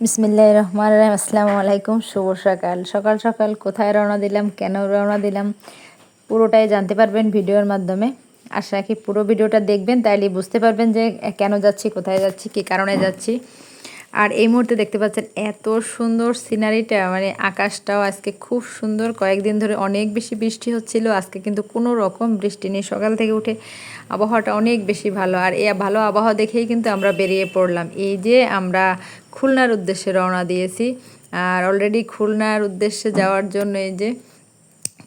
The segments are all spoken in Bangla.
বিসমিল্লাহ রহমান রাহিম। আসসালামু আলাইকুম শুভ সকাল। সকাল সকাল কোথায় রওনা দিলাম, কেন রওনা দিলাম, পুরোটাই জানতে পারবেন ভিডিওর মাধ্যমে। আশা রাখি পুরো ভিডিওটা দেখবেন, তাইলে বুঝতে পারবেন যে কেন যাচ্ছি, কোথায় যাচ্ছি, কী কারণে যাচ্ছি। আর এই মুহূর্তে দেখতে পাচ্ছেন এত সুন্দর সিনারিটা মানে আকাশটাও আজকে খুব সুন্দর। কয়েকদিন ধরে অনেক বেশি বৃষ্টি হচ্ছিল, আজকে কিন্তু কোনো রকম বৃষ্টি নেই। সকাল থেকে উঠে আবহাওয়াটা অনেক বেশি ভালো। আর এই ভালো আবহাওয়া দেখেই কিন্তু আমরা বেরিয়ে পড়লাম। এই যে আমরা খুলনার উদ্দেশ্যে রওনা দিয়েছি, আর অলরেডি খুলনার উদ্দেশ্যে যাওয়ার জন্য এই যে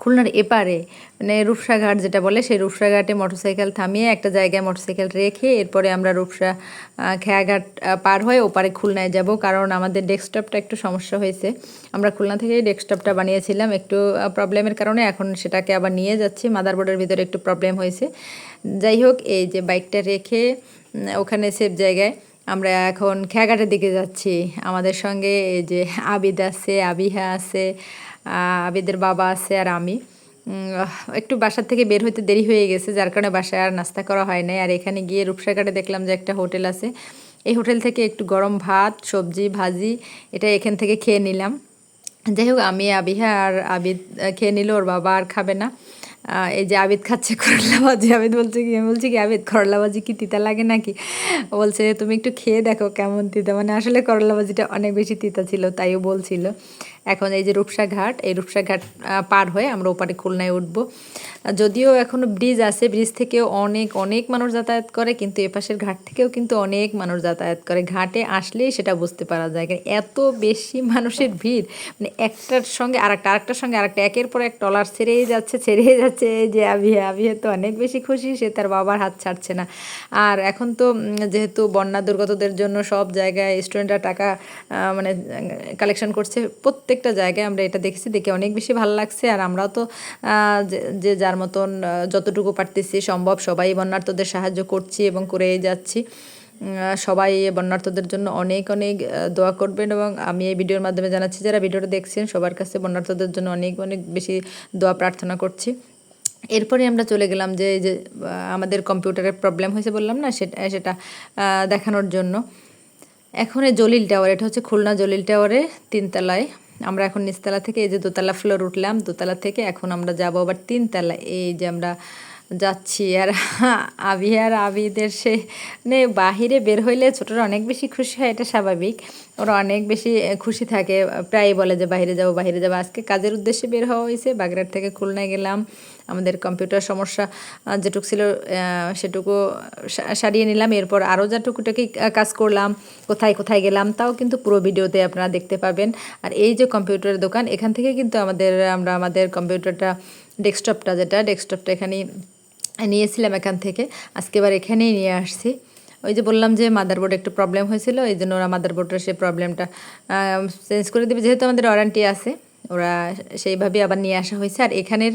খুলনার এপারে মানে রূপসাঘাট যেটা বলে, সেই রূপসাঘাটে মোটরসাইকেল থামিয়ে একটা জায়গায় মোটরসাইকেল রেখে এরপরে আমরা রূপসা খেয়াঘাট পার হয়ে ওপারে খুলনায় যাব। কারণ আমাদের ডেস্কটপটা একটু সমস্যা হয়েছে। আমরা খুলনা থেকেই ডেস্কটপটা বানিয়েছিলাম একটু প্রবলেমের কারণে। এখন সেটাকে আবার নিয়ে যাচ্ছি। মাদারবোর্ডের ভিতরে একটু প্রবলেম হয়েছে। যাই হোক, এই যে বাইকটা রেখে ওখানে সেফ জায়গায় আমরা এখন খেয়াঘাটের দিকে যাচ্ছি। আমাদের সঙ্গে এই যে আবিদ আছে, আবিহা আছে আবিদের বাবা আছে আর আমি। একটু বাসার থেকে বের হইতে দেরি হয়ে গেছে, যার কারণে বাসায় আর নাস্তা করা হয় নাই। আর এখানে গিয়ে রূপসাঘাটে দেখলাম যে একটা হোটেল আছে। এই হোটেল থেকে একটু গরম ভাত, সবজি, ভাজি, এটা এখান থেকে খেয়ে নিলাম। যাই হোক, আমি আবিহা আর আবিদ খেয়ে নিল, ওর বাবা আর খাবে না। এই যে আবিদ খাচ্ছে করলা ভাজি আবিদ বলছে কি আমি বলছি কি, আবিদ করলা ভাজি কি তিতা লাগে নাকি? বলছে, তুমি একটু খেয়ে দেখো কেমন তিতা। মানে আসলে করলা ভাজিটা অনেক বেশি তিতা ছিল তাইও বলছিল। এখন এই যে রূপসা ঘাট এই রূপসা ঘাট পার হয়ে আমরা ওপারে খুলনায় উঠবো। যদিও এখনও ব্রিজ আছে, ব্রিজ থেকেও অনেক অনেক মানুষ যাতায়াত করে, কিন্তু এপাশের ঘাট থেকেও কিন্তু অনেক মানুষ যাতায়াত করে। ঘাটে আসলেই সেটা বুঝতে পারা যায় এত বেশি মানুষের ভিড় মানে একটার সঙ্গে আর একটা আরেকটার সঙ্গে আরেকটা, একের পর এক টলার ছেড়েই যাচ্ছে ছেড়েই যাচ্ছে, এই যে আবিহে আবিহে তো অনেক বেশি খুশি, সে তার বাবার হাত ছাড়ছে না। আর এখন তো যেহেতু বন্যা দুর্গতদের জন্য সব জায়গায় স্টুডেন্টরা টাকা মানে কালেকশন করছে প্রত্যেকটা জায়গায় আমরা এটা দেখেছি, দেখে অনেক বেশি ভালো লাগছে। আর আমরাও তো যে যার মতন যতটুকু পারতেছি সম্ভব সবাই বন্যার্থদের সাহায্য করছি এবং করেই যাচ্ছি। সবাই বন্যার্থদের জন্য অনেক অনেক দোয়া করবেন এবং আমি এই ভিডিওর মাধ্যমে জানাচ্ছি, যারা ভিডিওটা দেখছেন, সবার কাছে বন্যার্থদের জন্য অনেক অনেক বেশি দোয়া প্রার্থনা করছি। এরপরে আমরা চলে গেলাম যে যে আমাদের কম্পিউটারের প্রবলেম হয়েছে বললাম না, সেটা সেটা দেখানোর জন্য। এখন এই জলিল টাওয়ার, এটা হচ্ছে খুলনা জলিল টাওয়ারে তিনতলায়। আমরা এখন নিচতলা থেকে এই যে দোতলা ফ্লোর উঠলাম, দোতলা থেকে এখন আমরা যাব আবার তিনতলা। এই যে আমরা যাচ্ছি আর আবি আর আবিদের সে মানে বাহিরে বের হইলে ছোটরা অনেক বেশি খুশি হয়, এটা স্বাভাবিক। ওরা অনেক বেশি খুশি থাকে। প্রায় বলে যে, বাইরে যাব বাইরে যাব। আজকে কাজের উদ্দেশ্যে বের হওয়া হয়েছে। বাগেরহাট থেকে খুলনায় গেলাম। আমাদের কম্পিউটার সমস্যা যেটুকু ছিল সেটুকু সারিয়ে নিলাম। এরপর আরও যাটুকুটাকে কাজ করলাম, কোথায় কোথায় গেলাম, তাও কিন্তু পুরো ভিডিওতে আপনারা দেখতে পাবেন। আর এই যে কম্পিউটারের দোকান, এখান থেকে কিন্তু আমাদের, আমরা আমাদের কম্পিউটারটা ডেস্কটপটা যেটা ডেস্কটপটা এখানেই নিয়েছিলাম এখান থেকে। আজকে এবার এখানেই নিয়ে আসছি। ওই যে বললাম যে মাদারবোর্ডে একটু প্রবলেম হয়েছিল, এই জন্য ওরা মাদারবোর্ডের সেই প্রবলেমটা চেঞ্জ করে দেবে। যেহেতু আমাদের ওয়ারেন্টি আছে ওরা সেইভাবে আবার নিয়ে আসা হয়েছে। আর এখানের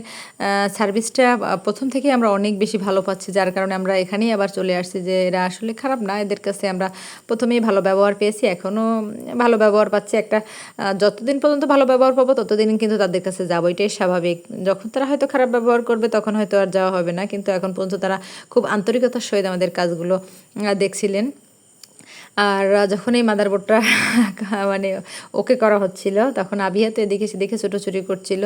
সার্ভিসটা প্রথম থেকে আমরা অনেক বেশি ভালো পাচ্ছি। যার কারণে আমরা এখানেই আবার চলে আসছি যে এরা আসলে খারাপ না। এদের কাছে আমরা প্রথমেই ভালো ব্যবহার পেয়েছি। এখনও ভালো ব্যবহার পাচ্ছি। একটা যতদিন পর্যন্ত ভালো ব্যবহার পাবো, ততদিন কিন্তু তাদের কাছে যাব। এটাই স্বাভাবিক। যখন তারা হয়তো খারাপ ব্যবহার করবে, তখন হয়তো আর যাওয়া হবে না। কিন্তু এখন পর্যন্ত তারা খুব আন্তরিকতার সহিত আমাদের কাজগুলো দেখছিলেন। আর যখন এই মাদারবোর্ডটা মানে ওকে করা হচ্ছিল, তখন আবিহা তো এদিকে সেদিকে ছুটোছুটি করছিল।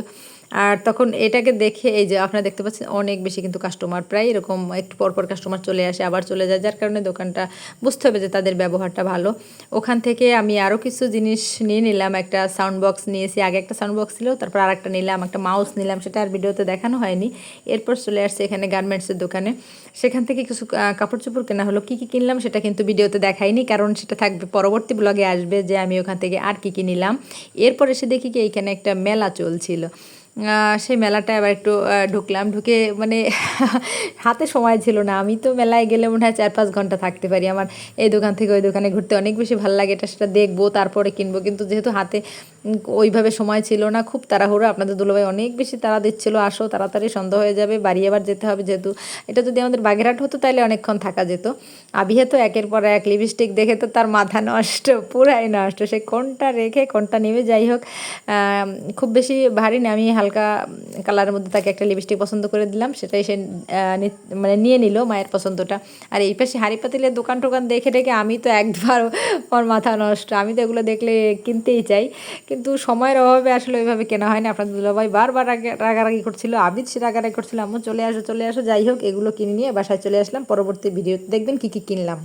আর তখন এটাকে দেখে এই যে আপনারা দেখতে পাচ্ছেন অনেক বেশি কিন্তু কাস্টমার প্রায় এরকম একটু পরপর কাস্টমার চলে আসে, আবার চলে যায়। যার কারণে দোকানটা বুঝতে হবে যে তাদের ব্যবহারটা ভালো। ওখান থেকে আমি আরও কিছু জিনিস নিয়ে নিলাম। একটা সাউন্ড বক্স নিয়েছি। আগে একটা সাউন্ড বক্স ছিল, তারপর আর একটা নিলাম, একটা মাউস নিলাম। সেটা আর ভিডিওতে দেখানো হয়নি। এরপর চলে আসছে এখানে গার্মেন্টসের দোকানে। সেখান থেকে কিছু কাপড় চোপড় কেনা হলো। কী কী কিনলাম সেটা কিন্তু ভিডিওতে দেখাইনি, কারণ সেটা থাকবে পরবর্তী ব্লগে আসবে যে আমি ওখান থেকে আর কী কী নিলাম। এরপর এসে দেখি কি এইখানে একটা মেলা চলছিল। সেই মেলাটায় আবার একটু ঢুকলাম। ঢুকে মানে হাতে সময় ছিল না। আমি তো মেলায় গেলে মনে হয় চার পাঁচ ঘণ্টা থাকতে পারি। আমার এই দোকান থেকে ওই দোকানে ঘুরতে অনেক বেশি ভালো লাগে। এটা সেটা দেখব, তারপরে কিনবো। কিন্তু যেহেতু হাতে ওইভাবে সময় ছিল না, খুব তাড়াহুড়ো। আপনাদের দুলোভাই অনেক বেশি তারা দিচ্ছিল। আসো, তাড়াতাড়ি সন্ধ্যা হয়ে যাবে, বাড়ি আবার যেতে হবে যেহেতু। এটা যদি আমাদের বাগেরহাট হতো তাহলে অনেকক্ষণ থাকা যেত। আবিহে তো একের পর এক লিপস্টিক দেখে তো তার মাথা নষ্ট, পুরাই নষ্ট। সে কোনটা রেখে, কোনটা নেমে যাই হোক। খুব বেশি ভারী না। আমি হালকা হালকা কালারের মধ্যে তাকে একটা লিপস্টিক পছন্দ করে দিলাম। সেটাই সে মানে নিয়ে নিল মায়ের পছন্দটা। আর এই পাশে হাড়ি পাতিলের দোকান টোকান দেখে দেখে আমি তো একবার আমার মাথা নষ্ট। আমি তো এগুলো দেখলে কিনতেই চাই। কিন্তু সময়ের অভাবে আসলে ওইভাবে কেনা হয় না আপনার দুলাভাই বারবার রাগা- রাগারাগি করছিল। আবিদ সে রাগারাগি করছিল, আম্মু চলে আসো চলে আসো, যাই হোক, এগুলো কিনে নিয়ে বাসায় চলে আসলাম। পরবর্তী ভিডিও দেখবেন কি কি কিনলাম।